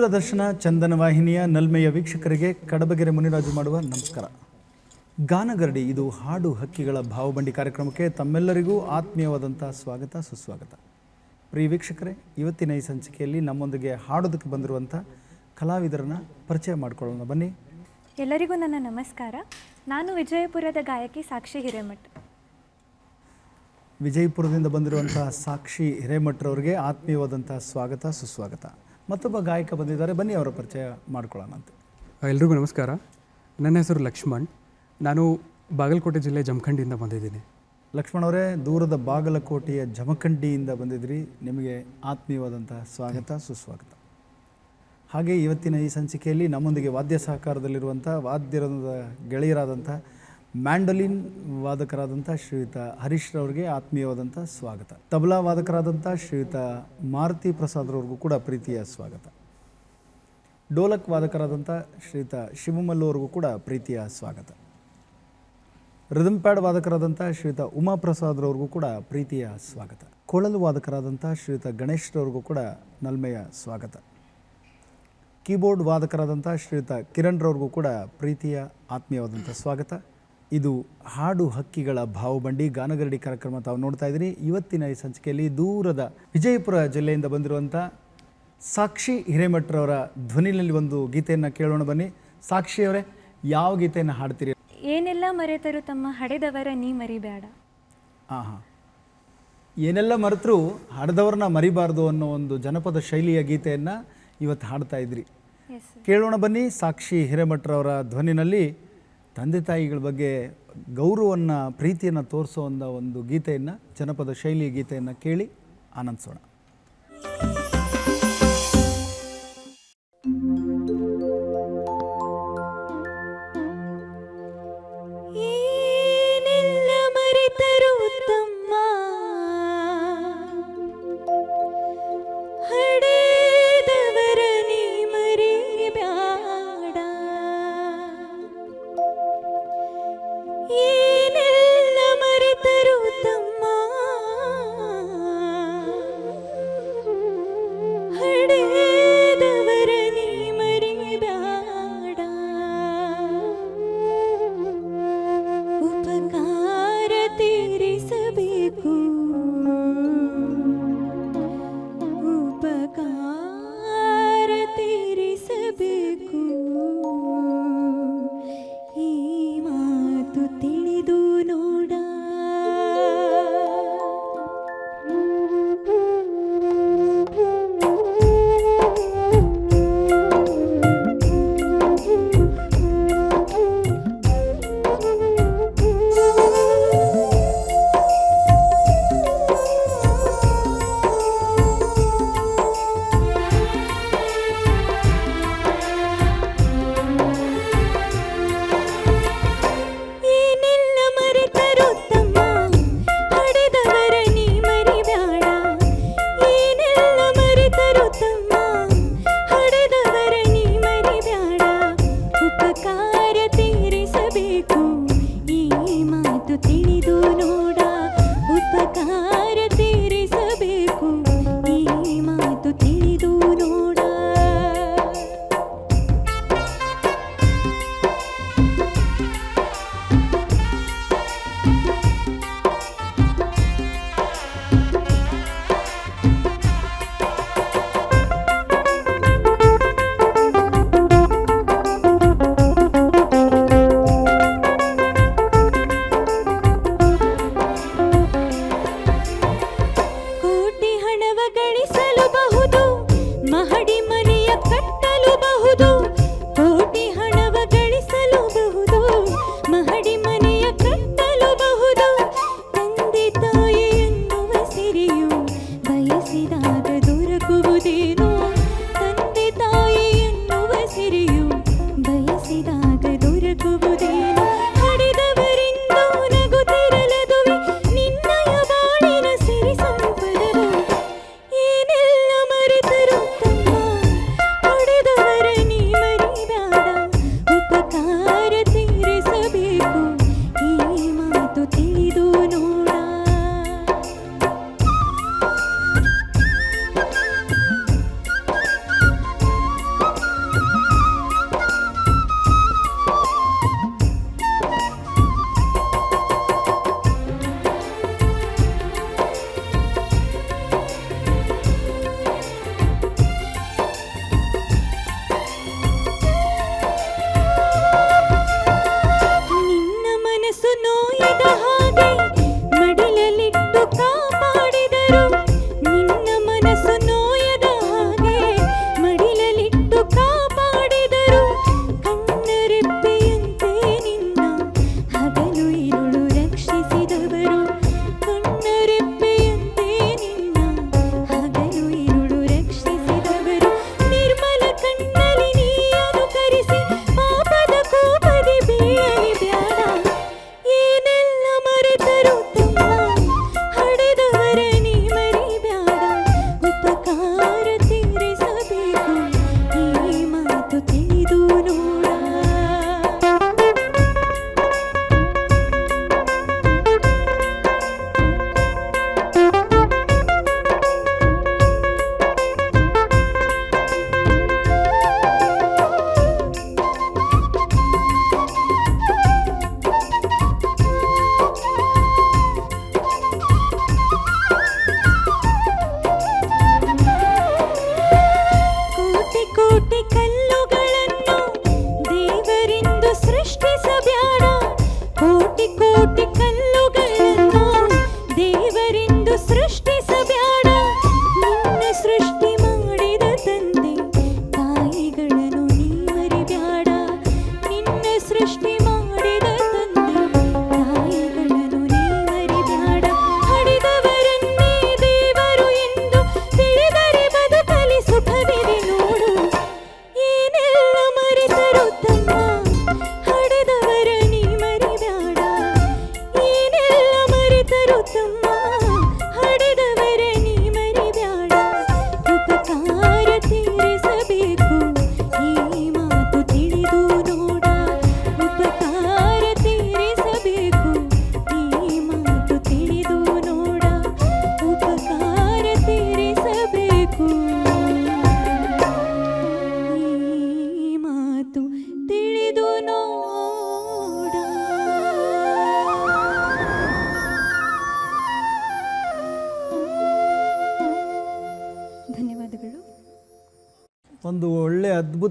ದೂರದರ್ಶನ ಚಂದನ ವಾಹಿನಿಯ ನಲ್ಮೆಯ ವೀಕ್ಷಕರಿಗೆ ಕಡಬಗೆರೆ ಮುನಿರಾಜು ಮಾಡುವ ನಮಸ್ಕಾರ. ಗಾನಗರಡಿ ಇದು ಹಾಡು ಹಕ್ಕಿಗಳ ಭಾವಬಂಡಿ ಕಾರ್ಯಕ್ರಮಕ್ಕೆ ತಮ್ಮೆಲ್ಲರಿಗೂ ಆತ್ಮೀಯವಾದಂಥ ಸ್ವಾಗತ ಸುಸ್ವಾಗತ. ಪ್ರಿಯ ವೀಕ್ಷಕರೇ ಇವತ್ತಿನ ಈ ಸಂಚಿಕೆಯಲ್ಲಿ ನಮ್ಮೊಂದಿಗೆ ಹಾಡೋದಕ್ಕೆ ಬಂದಿರುವಂಥ ಕಲಾವಿದರನ್ನ ಪರಿಚಯ ಮಾಡಿಕೊಳ್ಳೋಣ. ಬನ್ನಿ. ಎಲ್ಲರಿಗೂ ನನ್ನ ನಮಸ್ಕಾರ. ನಾನು ವಿಜಯಪುರದ ಗಾಯಕಿ ಸಾಕ್ಷಿ ಹಿರೇಮಠ್. ವಿಜಯಪುರದಿಂದ ಬಂದಿರುವಂತಹ ಸಾಕ್ಷಿ ಹಿರೇಮಠರವರಿಗೆ ಆತ್ಮೀಯವಾದಂಥ ಸ್ವಾಗತ ಸುಸ್ವಾಗತ. ಮತ್ತೊಬ್ಬ ಗಾಯಕ ಬಂದಿದ್ದಾರೆ. ಬನ್ನಿ ಅವರ ಪರಿಚಯ ಮಾಡ್ಕೊಳ್ಳೋಣ ಅಂತ. ಎಲ್ರಿಗೂ ನಮಸ್ಕಾರ. ನನ್ನ ಹೆಸರು ಲಕ್ಷ್ಮಣ್. ನಾನು ಬಾಗಲಕೋಟೆ ಜಿಲ್ಲೆ ಜಮಖಂಡಿಯಿಂದ ಬಂದಿದ್ದೀನಿ. ಲಕ್ಷ್ಮಣ್ ಅವರೇ ದೂರದ ಬಾಗಲಕೋಟೆಯ ಜಮಖಂಡಿಯಿಂದ ಬಂದಿದ್ರಿ. ನಿಮಗೆ ಆತ್ಮೀಯವಾದಂತಹ ಸ್ವಾಗತ ಸುಸ್ವಾಗತ. ಹಾಗೆ ಇವತ್ತಿನ ಈ ಸಂಚಿಕೆಯಲ್ಲಿ ನಮ್ಮೊಂದಿಗೆ ವಾದ್ಯ ಸಹಕಾರದಲ್ಲಿರುವಂಥ ವಾದ್ಯರದ ಗೆಳೆಯರಾದಂಥ ಮ್ಯಾಂಡೋಲಿನ್ ವಾದಕರಾದಂಥ ಶ್ರೀಯುತ ಹರೀಶ್ ರವರಿಗೆ ಆತ್ಮೀಯವಾದಂಥ ಸ್ವಾಗತ. ತಬಲಾ ವಾದಕರಾದಂಥ ಶ್ರೀಯುತ ಮಾರುತಿ ಪ್ರಸಾದ್ರವ್ರಿಗೂ ಕೂಡ ಪ್ರೀತಿಯ ಸ್ವಾಗತ. ಡೋಲಕ್ ವಾದಕರಾದಂಥ ಶ್ರೀಯುತ ಶಿವಮಲ್ಲು ಅವ್ರಿಗೂ ಕೂಡ ಪ್ರೀತಿಯ ಸ್ವಾಗತ. ರಿದಮ್ ಪ್ಯಾಡ್ ವಾದಕರಾದಂಥ ಶ್ರೀಯುತ ಉಮಾಪ್ರಸಾದ್ರವ್ರಿಗೂ ಕೂಡ ಪ್ರೀತಿಯ ಸ್ವಾಗತ. ಕೊಳಲು ವಾದಕರಾದಂಥ ಶ್ರೀಯುತ ಗಣೇಶ್ರವ್ರಿಗೂ ಕೂಡ ನಲ್ಮೆಯ ಸ್ವಾಗತ. ಕೀಬೋರ್ಡ್ ವಾದಕರಾದಂಥ ಶ್ರೀಯುತ ಕಿರಣ್ರವ್ರಿಗೂ ಕೂಡ ಪ್ರೀತಿಯ ಆತ್ಮೀಯವಾದಂಥ ಸ್ವಾಗತ. ಇದು ಹಾಡು ಹಕ್ಕಿಗಳ ಭಾವಬಂಡಿ ಗಾನಗರಡಿ ಕಾರ್ಯಕ್ರಮ ತಾವು ನೋಡ್ತಾ ಇದ್ದೀರಿ. ಇವತ್ತಿನ ಈ ಸಂಚಿಕೆಯಲ್ಲಿ ದೂರದ ವಿಜಯಪುರ ಜಿಲ್ಲೆಯಿಂದ ಬಂದಿರುವಂಥ ಸಾಕ್ಷಿ ಹಿರೇಮಠರವರ ಧ್ವನಿಯಲ್ಲಿ ಒಂದು ಗೀತೆಯನ್ನು ಕೇಳೋಣ ಬನ್ನಿ. ಸಾಕ್ಷಿಯವರೇ ಯಾವ ಗೀತೆಯನ್ನು ಹಾಡ್ತೀರಿ? ಏನೆಲ್ಲ ಮರೆತರು ತಮ್ಮ ಹಡೆದವರ ನೀ ಮರಿಬೇಡ. ಹಾಂ ಹಾಂ. ಏನೆಲ್ಲ ಮರೆತರೂ ಹಡೆದವ್ರನ್ನ ಮರಿಬಾರ್ದು ಅನ್ನೋ ಒಂದು ಜನಪದ ಶೈಲಿಯ ಗೀತೆಯನ್ನು ಇವತ್ತು ಹಾಡ್ತಾ ಇದ್ರಿ. ಕೇಳೋಣ ಬನ್ನಿ. ಸಾಕ್ಷಿ ಹಿರೇಮಠರವರ ಧ್ವನಿನಲ್ಲಿ ತಂದೆ ತಾಯಿಗಳ ಬಗ್ಗೆ ಗೌರವವನ್ನು ಪ್ರೀತಿಯನ್ನು ತೋರಿಸೋ ಒಂದು ಒಂದು ಗೀತೆಯನ್ನು ಜನಪದ ಶೈಲಿಯ ಗೀತೆಯನ್ನು ಕೇಳಿ ಆನಂದಿಸೋಣ.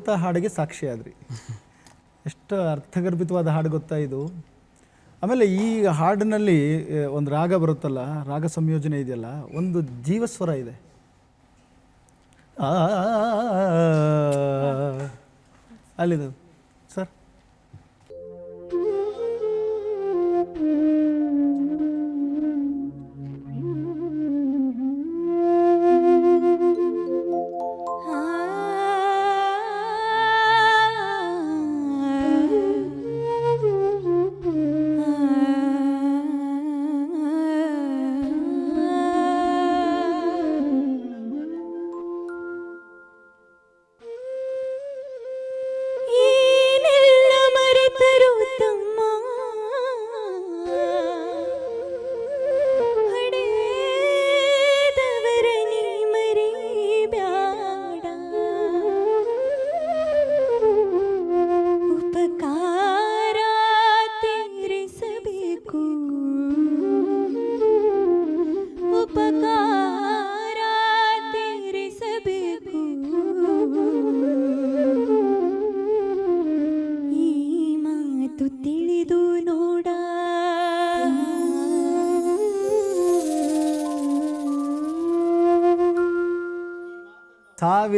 ಅದ್ಭುತ ಹಾಡಿಗೆ ಸಾಕ್ಷಿ ಆದ್ರಿ ಎಷ್ಟು ಅರ್ಥಗರ್ಭಿತವಾದ ಹಾಡು ಗೊತ್ತಾ ಇದು ಆಮೇಲೆ ಈ ಹಾಡಿನಲ್ಲಿ ಒಂದು ರಾಗ ಬರುತ್ತಲ್ಲ ರಾಗ ಸಂಯೋಜನೆ ಇದೆಯಲ್ಲ ಒಂದು ಜೀವಸ್ವರ ಇದೆ ಅಲ್ಲಿದು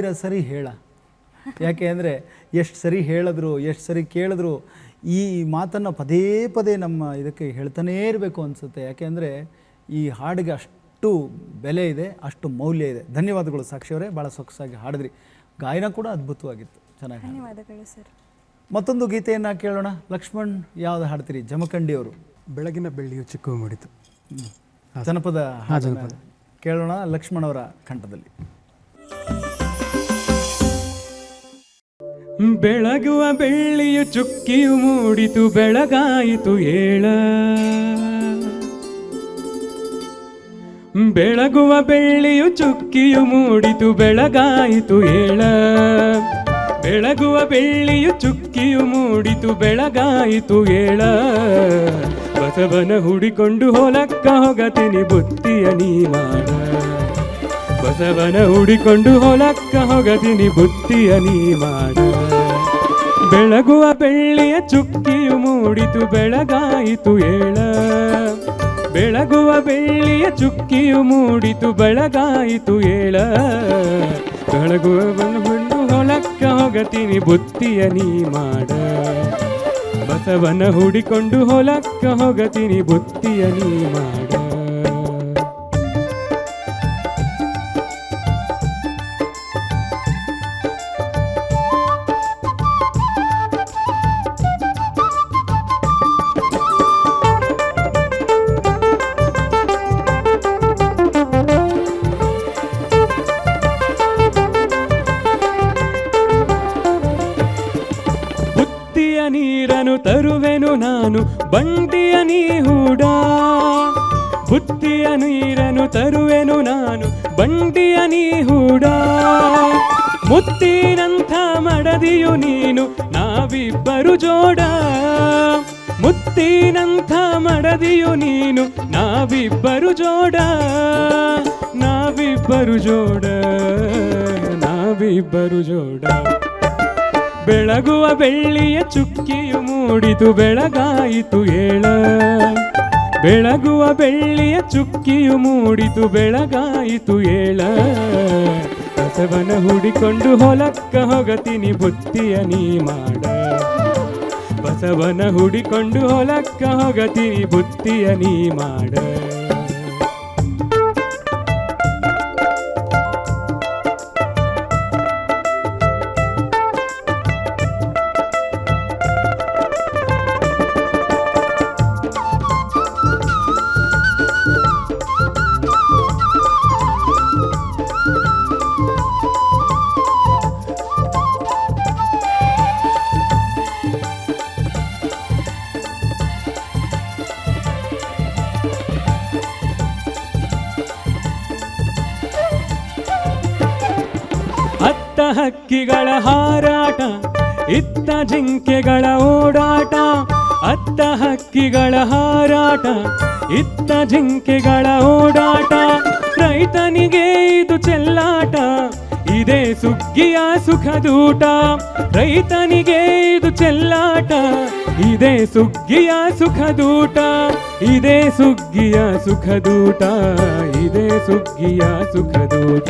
ಸಾವಿರ ಸರಿ ಹೇಳ. ಯಾಕೆ ಅಂದರೆ ಎಷ್ಟು ಸರಿ ಹೇಳಿದ್ರು ಎಷ್ಟು ಸರಿ ಕೇಳಿದ್ರು ಈ ಮಾತನ್ನು ಪದೇ ಪದೇ ನಮ್ಮ ಇದಕ್ಕೆ ಹೇಳ್ತಾನೇ ಇರಬೇಕು ಅನಿಸುತ್ತೆ. ಯಾಕೆಂದರೆ ಈ ಹಾಡಿಗೆ ಅಷ್ಟು ಬೆಲೆ ಇದೆ ಅಷ್ಟು ಮೌಲ್ಯ ಇದೆ. ಧನ್ಯವಾದಗಳು ಸಾಕ್ಷಿ ಅವರೇ ಭಾಳ ಸೊಗಸಾಗಿ ಹಾಡಿದ್ರಿ. ಗಾಯನ ಕೂಡ ಅದ್ಭುತವಾಗಿತ್ತು. ಚೆನ್ನಾಗಿ. ಧನ್ಯವಾದಗಳು ಸರ್. ಮತ್ತೊಂದು ಗೀತೆಯನ್ನು ಕೇಳೋಣ. ಲಕ್ಷ್ಮಣ್ ಯಾವ್ದು ಹಾಡ್ತೀರಿ? ಜಮಖಂಡಿಯವರು ಬೆಳಗಿನ ಬೆಳ್ಳಿಯು ಚಿಕ್ಕು ಮೂಡಿತು ಜನಪದ. ಹಾಡನ್ನ ಕೇಳೋಣ ಲಕ್ಷ್ಮಣ್ ಅವರ ಕಂಠದಲ್ಲಿ. ಬೆಳಗುವ ಬೆಳ್ಳಿಯು ಚುಕ್ಕಿಯು ಮೂಡಿತು, ಬೆಳಗಾಯಿತು ಏಳ. ಬೆಳಗುವ ಬೆಳ್ಳಿಯು ಚುಕ್ಕಿಯು ಮೂಡಿತು, ಬೆಳಗಾಯಿತು ಏಳ. ಬೆಳಗುವ ಬೆಳ್ಳಿಯು ಚುಕ್ಕಿಯು ಮೂಡಿತು, ಬೆಳಗಾಯಿತು ಏಳ. ಬಸವನ ಹುಡಿಕೊಂಡು ಹೊಲಕ್ಕ ಹೊಗತಿನಿ, ಬುತ್ತಿಯ ನೀ ಬಸವನ ಹುಡಿಕೊಂಡು ಹೊಲಕ್ಕ ಹೊಗದಿನಿ ಬುತ್ತಿಯ ನೀ ಮಾಡ. ಬೆಳಗುವ ಬೆಳ್ಳಿಯ ಚುಕ್ಕಿಯು ಮೂಡಿತು, ಬೆಳಗಾಯಿತು ಏಳ. ಬೆಳಗುವ ಬೆಳ್ಳಿಯ ಚುಕ್ಕಿಯು ಮೂಡಿತು, ಬೆಳಗಾಯಿತು ಏಳ. ಬೆಳಗುವ ಬಂದು ಹೊಲಕ್ಕ ಹೊಗತೀನಿ, ಬುತ್ತಿಯ ನೀ ಮಾಡ. ಬಸವನ ಹುಡಿಕೊಂಡು ಹೊಲಕ್ಕ ಹೊಗತೀನಿ, ಬುತ್ತಿಯ ನೀ ಮಾಡ. ಬಂಡಿಯ ನೀ ಹೂಡ ಬುತ್ತಿಯ ನೀರನು ತರುವೆನು ನಾನು ಬಂಡಿಯ ನೀ ಹೂಡ ಮುತ್ತಿನಂಥ ಮಡದಿಯು ನೀನು, ನಾವಿಬ್ಬರು ಜೋಡ. ಮುತ್ತಿನಂಥ ಮಡದಿಯು ನೀನು, ನಾವಿಬ್ಬರು ಜೋಡ. ನಾವಿಬ್ಬರು ಜೋಡ ನಾವಿಬ್ಬರು ಜೋಡ. ಬೆಳಗುವ ಬೆಳ್ಳಿಯ ಚುಕ್ಕಿಯು ಮೂಡಿತು ಬೆಳಗಾಯಿತು ಏಳ. ಬೆಳಗುವ ಬೆಳ್ಳಿಯ ಚುಕ್ಕಿಯು ಮೂಡಿತು ಬೆಳಗಾಯಿತು ಏಳ. ಬಸವನ ಹುಡಿಕೊಂಡು ಹೊಲಕ್ಕ ಹೊಗತಿನಿ ಬುತ್ತಿಯ ನೀ ಮಾಡ. ಬಸವನ ಹುಡಿಕೊಂಡು ಹೊಲಕ್ಕ ಹೊಗತಿನಿ ಬುತ್ತಿಯ ನೀ ಮಾಡ. ಹಾರಾಟ, ಇತ್ತ ಜಿಂಕೆಗಳ ಓಡಾಟ, ರೈತನಿಗೆ ಇದು ಚೆಲ್ಲಾಟ, ಇದೇ ಸುಗ್ಗಿಯ ಸುಖದೂಟ, ರೈತನಿಗೆ ಇದು ಚೆಲ್ಲಾಟ, ಇದೇ ಸುಗ್ಗಿಯ ಸುಖದೂಟ, ಇದೇ ಸುಗ್ಗಿಯ ಸುಖದೂಟ, ಇದೇ ಸುಗ್ಗಿಯ ಸುಖದೂಟ.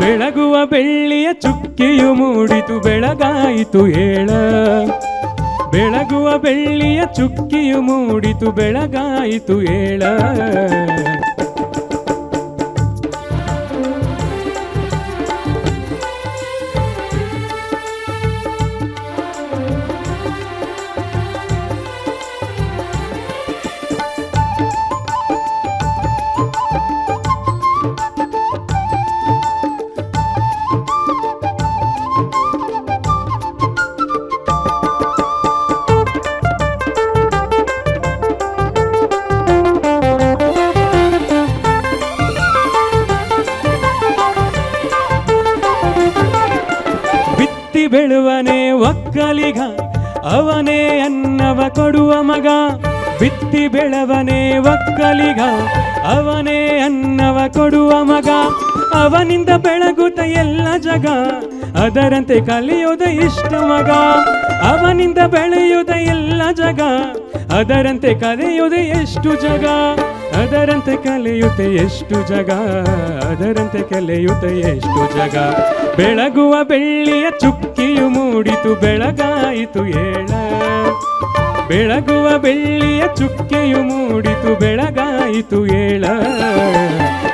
ಬೆಳಗುವ ಬೆಳ್ಳಿಯ ಚುಕ್ಕಿಯು ಮೂಡಿತು, ಬೆಳಗಾಯಿತು ಏಳ ಬೆಳಗುವ ಬೆಳ್ಳಿಯ ಚುಕ್ಕಿಯು ಮೂಡಿತು ಬೆಳಗಾಯಿತು ಏಳ. ಒಕ್ಕಲಿಗ ಅವನೇ ಅನ್ನವ ಕೊಡುವ ಮಗ. ಬಿತ್ತಿ ಬೆಳವನೇ ಒಕ್ಕಲಿಗ, ಅವನೇ ಅನ್ನವ ಕೊಡುವ ಮಗ. ಅವನಿಂದ ಬೆಳಗುತ್ತ ಎಲ್ಲ ಜಗ, ಅದರಂತೆ ಕಲಿಯೋದ ಇಷ್ಟ ಮಗ. ಅವನಿಂದ ಬೆಳೆಯುವುದ ಎಲ್ಲ ಜಗ, ಅದರಂತೆ ಕಲಿಯುವುದೇ ಎಷ್ಟು ಜಗ. ಅದರಂತೆ ಕಲಿಯುತ್ತೆ ಎಷ್ಟು ಜಗ, ಅದರಂತೆ ಕಲಿಯುತ್ತೆ ಎಷ್ಟು ಜಗ. ಬೆಳಗುವ ಬೆಳ್ಳಿಯ ಚುಕ್ಕಿಯು ಮೂಡಿತು, ಬೆಳಗಾಯಿತು ಏಳ. ಬೆಳಗುವ ಬೆಳ್ಳಿಯ ಚುಕ್ಕೆಯು ಮೂಡಿತು, ಬೆಳಗಾಯಿತು ಏಳ.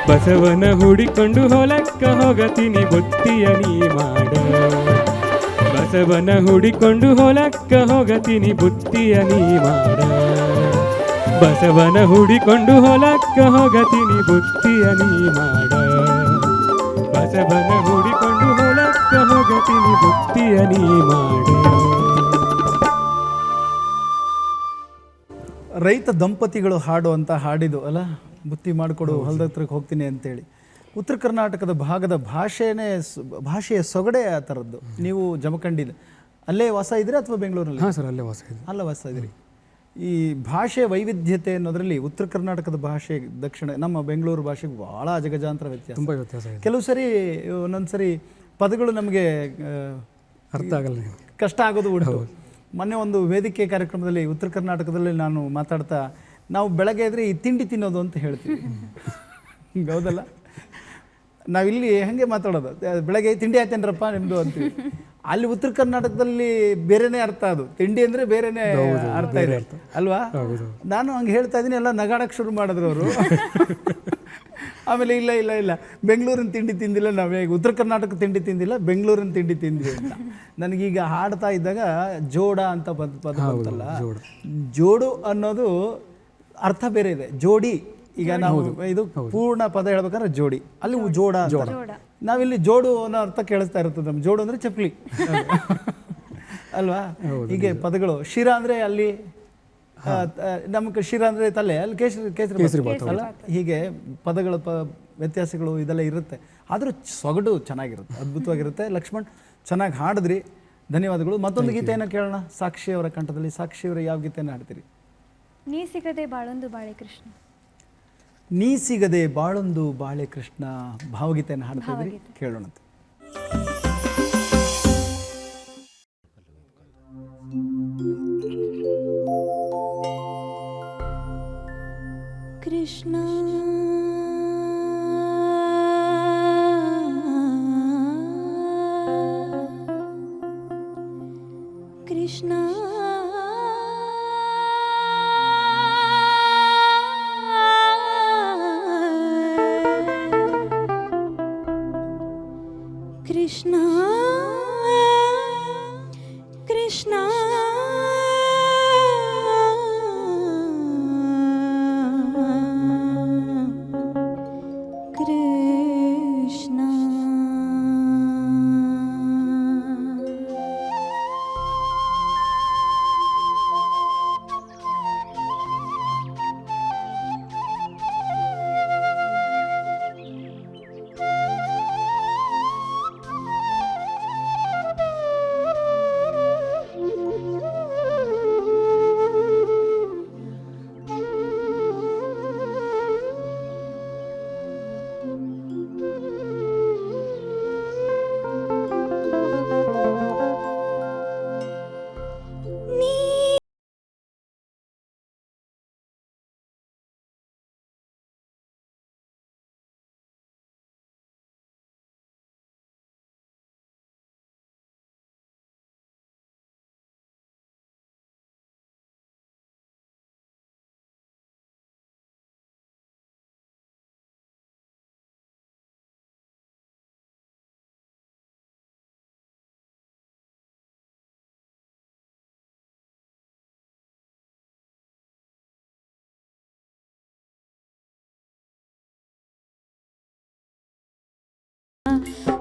ಬಸವನ ಹುಡಿಕೊಂಡು ಹೊಲಕ್ಕ ಹೋಗತೀನಿ, ಬುತ್ತಿಯ ನೀ ಮಾಡ. ಬಸವನ ಹುಡಿಕೊಂಡು ಹೊಲಕ್ಕ ಹೋಗತೀನಿ, ಬುತ್ತಿಯ ನೀ ಮಾಡ. ಬಸವನ ಹುಡಿಕೊಂಡು ಹೊಲಕ್ಕ ಹೋಗತೀನಿ, ಬುತ್ತಿಯ ನೀ ಮಾಡ. ಬಸವನ ಹುಡಿಕೊಂಡು ಹೊಲಕ್ಕ ಹೋಗತೀನಿ ಬುತ್ತಿಯ ನೀ ಮಾಡ ರೈತ ದಂಪತಿಗಳು ಹಾಡುವಂಥ ಹಾಡಿದು ಅಲ್ಲ ಬುತ್ತಿ ಮಾಡಿಕೊಡು ಹೊಲದ ಹತ್ರಕ್ಕೆ ಹೋಗ್ತೀನಿ ಅಂತೇಳಿ. ಉತ್ತರ ಕರ್ನಾಟಕದ ಭಾಗದ ಭಾಷೆನೇ ಭಾಷೆಯ ಸೊಗಡೆ ಆ ಥರದ್ದು. ನೀವು ಜಮಖಂಡಿದ ಅಲ್ಲೇ ವಾಸ ಇದ್ರಿ ಅಥವಾ ಬೆಂಗಳೂರಲ್ಲಿ? ಹಾಂ ಸರ್ ಅಲ್ಲೇ ವಾಸ ಇದೆ ಅಲ್ಲ ವಾಸ ಇದ್ರಿ ಈ ಭಾಷೆ ವೈವಿಧ್ಯತೆ ಅನ್ನೋದರಲ್ಲಿ ಉತ್ತರ ಕರ್ನಾಟಕದ ಭಾಷೆ ದಕ್ಷಿಣ ನಮ್ಮ ಬೆಂಗಳೂರು ಭಾಷೆಗೆ ಭಾಳ ಅಜಗಜಾಂತರ ವ್ಯತ್ಯಾಸ. ತುಂಬ ವ್ಯತ್ಯಾಸ ಕೆಲವು ಸರಿ ಒಂದೊಂದು ಸರಿ ಪದಗಳು ನಮಗೆ ಅರ್ಥ ಆಗಲ್ಲ ಕಷ್ಟ ಆಗೋದು ಉಂಟು. ಮೊನ್ನೆ ಒಂದು ವೇದಿಕೆ ಕಾರ್ಯಕ್ರಮದಲ್ಲಿ ಉತ್ತರ ಕರ್ನಾಟಕದಲ್ಲಿ ನಾನು ಮಾತಾಡ್ತಾ ನಾವು ಬೆಳಗ್ಗೆ ಇದ್ರೆ ಈ ತಿಂಡಿ ತಿನ್ನೋದು ಅಂತ ಹೇಳ್ತೀವಿ. ಹೌದಲ್ಲ? ನಾವಿಲ್ಲಿ ಹಾಗೆ ಮಾತಾಡೋದು? ಬೆಳಗ್ಗೆ ತಿಂಡಿ ಆಯ್ತೇನ್ರಪ್ಪ ನಿಮ್ಮದು ಅಂತೀವಿ. ಅಲ್ಲಿ ಉತ್ತರ ಕರ್ನಾಟಕದಲ್ಲಿ ಬೇರೆನೇ ಅರ್ಥ ಅದು. ತಿಂಡಿ ಅಂದ್ರೆ ಬೇರೆನೇ ಅರ್ಥ ಇದೆ. ಅಲ್ವಾ? ನಾನು ಹಂಗೆ ಹೇಳ್ತಾ ಇದ್ದೀನಿ ಎಲ್ಲ ನಗಾಡಕ್ಕೆ ಶುರು ಮಾಡಿದ್ರು ಅವರು. ಆಮೇಲೆ ಇಲ್ಲ ಇಲ್ಲ ಇಲ್ಲ. ಬೆಂಗಳೂರಿನ ತಿಂಡಿ ತಿಂದಿಲ್ಲ ನಾವೇ ಉತ್ತರ ಕರ್ನಾಟಕ ತಿಂಡಿ ತಿಂದಿಲ್ಲ ಬೆಂಗಳೂರಿನ ತಿಂಡಿ ತಿಂದ್ವಿ ಅಂತ. ನನಗೀಗ ಹಾಡ್ತಾ ಇದ್ದಾಗ ಜೋಡ ಅಂತ ಪದ ಪದ ಬಂತಲ್ಲ? ಜೋಡು. ಅನ್ನೋದು ಅರ್ಥ ಬೇರೆ ಇದೆ. ಜೋಡಿ ಈಗ ನಾವು ಇದು ಪೂರ್ಣ ಪದ ಹೇಳ್ಬೇಕಾದ್ರೆ ಜೋಡಿ. ಅಲ್ಲಿ ಜೋಡ. ನಾವಿಲ್ಲಿ ಜೋಡು ಅನ್ನೋ ಅರ್ಥ ಕೇಳಿಸ್ತಾ ಇರ್ತದೆ ನಮ್ಮ ಜೋಡು ಅಂದ್ರೆ ಚಪ್ಪಲಿ. ಅಲ್ವಾ? ಹೀಗೆ ಪದಗಳು. ಶಿರ ಅಂದ್ರೆ ಅಲ್ಲಿ ನಮ್ಗೆ ಶಿರ ಅಂದ್ರೆ ತಲೆ ಅಲ್ಲಿ ಕೇಸರಿ ಕೇಸರಿ ಬಾತ್ ಅಲ್ಲ? ಹೀಗೆ ಪದಗಳ ಪ ವ್ಯತ್ಯಾಸಗಳು ಇದೆಲ್ಲ ಇರುತ್ತೆ. ಆದರೂ ಸೊಗಡು ಚೆನ್ನಾಗಿರುತ್ತೆ ಅದ್ಭುತವಾಗಿರುತ್ತೆ. ಲಕ್ಷ್ಮಣ್ ಚೆನ್ನಾಗಿ ಹಾಡಿದ್ರಿ. ಧನ್ಯವಾದಗಳು. ಮತ್ತೊಂದು ಗೀತೆಯನ್ನು ಕೇಳೋಣ? ಸಾಕ್ಷಿ ಅವರ ಕಂಠದಲ್ಲಿ. ಸಾಕ್ಷಿ ಅವರ ಯಾವ ಗೀತೆಯನ್ನು ಹಾಡ್ತೀರಿ ನೀ ಸಿಗದೆ ಬಾಳೊಂದು ಬಾಳೆ ಕೃಷ್ಣ ನೀ ಸಿಗದೆ ಬಾಳೊಂದು ಬಾಳೆ ಕೃಷ್ಣ ಭಾವಗೀತೆಯನ್ನು ಹಾಡ್ತಾ ಇದ್ರಿ. ಕೇಳೋಣ ಕೃಷ್ಣ ಕೃಷ್ಣ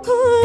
ಹೂ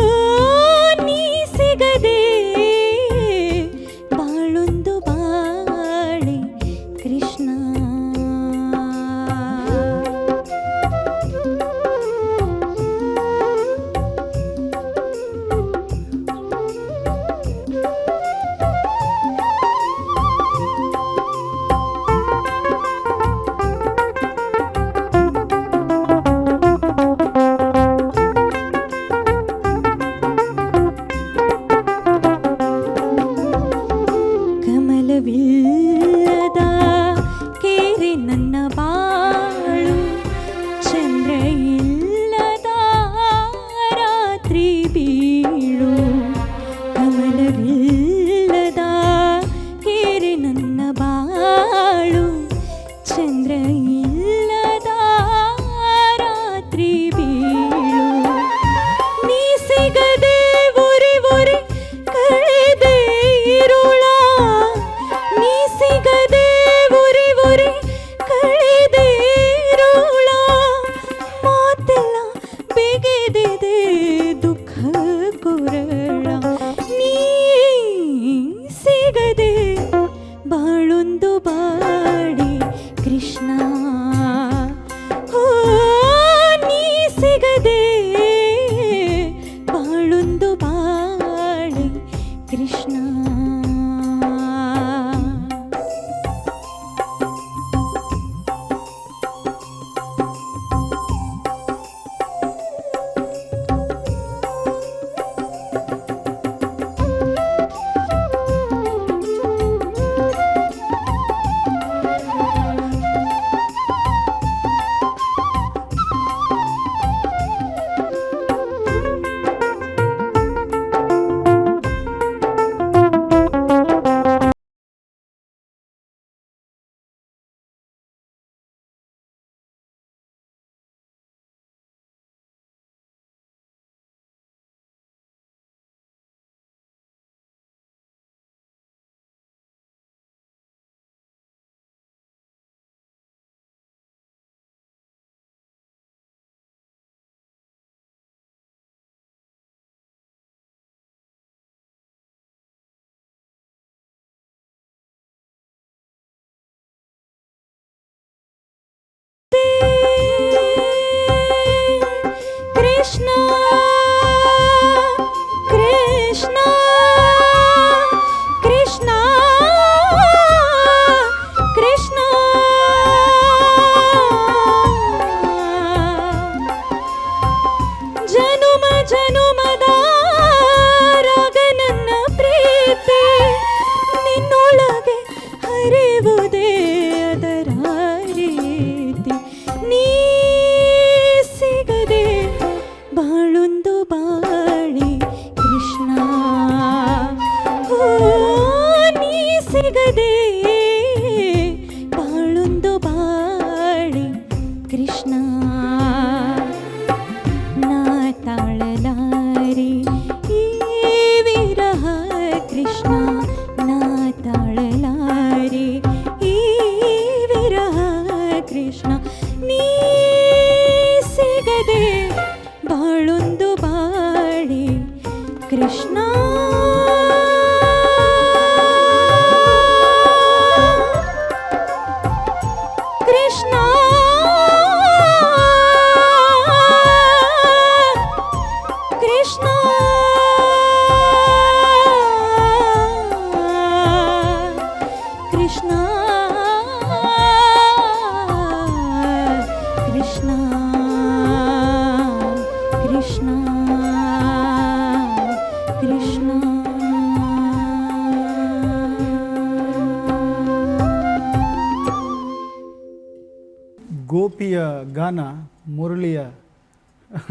ಗೋಪಿಯ ಗಾನ, ಮುರಳಿಯ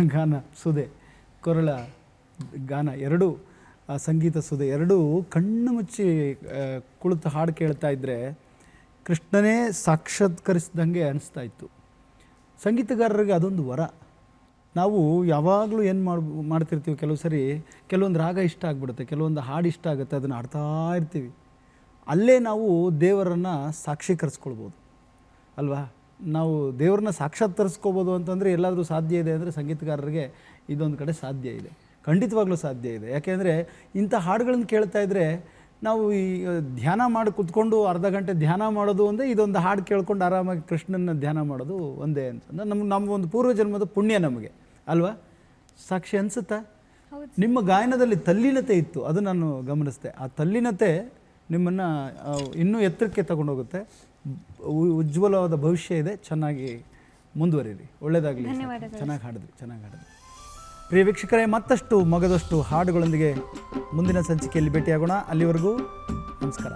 ಗಾನ, ಸುದೆ, ಕೊರಳ ಗಾನ ಎರಡೂ, ಆ, ಸಂಗೀತ ಸುದೆ ಎರಡೂ ಕಣ್ಣು ಮುಚ್ಚಿ ಕುಳಿತು ಹಾಡು ಕೇಳ್ತಾ ಇದ್ದರೆ ಕೃಷ್ಣನೇ ಸಾಕ್ಷಾತ್ಕರಿಸಿದಂಗೆ ಅನಿಸ್ತಾ ಇತ್ತು. ಸಂಗೀತಗಾರರಿಗೆ ಅದೊಂದು ವರ. ನಾವು ಯಾವಾಗಲೂ ಏನು ಮಾಡ್, ಮಾಡ್ತಿರ್ತೀವಿ ಕೆಲವು ಸರಿ, ಕೆಲವೊಂದು ರಾಗ ಇಷ್ಟ ಆಗ್ಬಿಡುತ್ತೆ, ಕೆಲವೊಂದು ಹಾಡು ಇಷ್ಟ ಆಗುತ್ತೆ, ಅದನ್ನು ಆಡ್ತಾ ಇರ್ತೀವಿ. ಅಲ್ಲೇ ನಾವು ದೇವರನ್ನು ಸಾಕ್ಷೀಕರಿಸ್ಕೊಳ್ಬೋದು. ಅಲ್ವಾ? ನಾವು ದೇವ್ರನ್ನ ಸಾಕ್ಷಾತ್ಕರಿಸ್ಕೋಬೋದು ಅಂತಂದರೆ ಎಲ್ಲಾದರೂ ಸಾಧ್ಯ ಇದೆ ಅಂದರೆ ಸಂಗೀತಗಾರರಿಗೆ ಇದೊಂದು ಕಡೆ ಸಾಧ್ಯ ಇದೆ. ಖಂಡಿತವಾಗ್ಲೂ ಸಾಧ್ಯ ಇದೆ. ಯಾಕೆಂದರೆ ಇಂಥ ಹಾಡುಗಳನ್ನು ಕೇಳ್ತಾ ಇದ್ದರೆ ನಾವು ಈ ಧ್ಯಾನ ಮಾಡಿ ಕುತ್ಕೊಂಡು ಅರ್ಧ ಗಂಟೆ ಧ್ಯಾನ ಮಾಡೋದು ಒಂದೇ ಇದೊಂದು ಹಾಡು ಕೇಳ್ಕೊಂಡು ಆರಾಮಾಗಿ ಕೃಷ್ಣನ ಧ್ಯಾನ ಮಾಡೋದು ಒಂದೇ ಅಂತಂದ್ರೆ ನಮ್ಮ ನಮ್ಮ ಒಂದು ಪೂರ್ವಜನ್ಮದ ಪುಣ್ಯ ನಮಗೆ. ಅಲ್ವಾ? ಸಾಕ್ಷಿ ಅನಿಸುತ್ತಾ? ನಿಮ್ಮ ಗಾಯನದಲ್ಲಿ ತಲ್ಲೀನತೆ ಇತ್ತು. ಅದು ನಾನು ಗಮನಿಸಿದೆ. ಆ ತಲ್ಲೀನತೆ ನಿಮ್ಮನ್ನು ಇನ್ನೂ ಎತ್ತರಕ್ಕೆ ತಗೊಂಡೋಗುತ್ತೆ. ಉಜ್ವಲವಾದ ಭವಿಷ್ಯ ಇದೆ. ಚೆನ್ನಾಗಿ ಮುಂದುವರಿರಿ. ಒಳ್ಳೆಯದಾಗಲಿ ಚೆನ್ನಾಗಿ ಹಾಡಿದ್ರಿ ಚೆನ್ನಾಗಿ ಹಾಡಿದ್ರಿ. ಪ್ರಿಯ ವೀಕ್ಷಕರೇ ಮತ್ತಷ್ಟು ಮಗದಷ್ಟು ಹಾಡುಗಳೊಂದಿಗೆ ಮುಂದಿನ ಸಂಚಿಕೆಯಲ್ಲಿ ಭೇಟಿಯಾಗೋಣ. ಅಲ್ಲಿವರೆಗೂ ನಮಸ್ಕಾರ.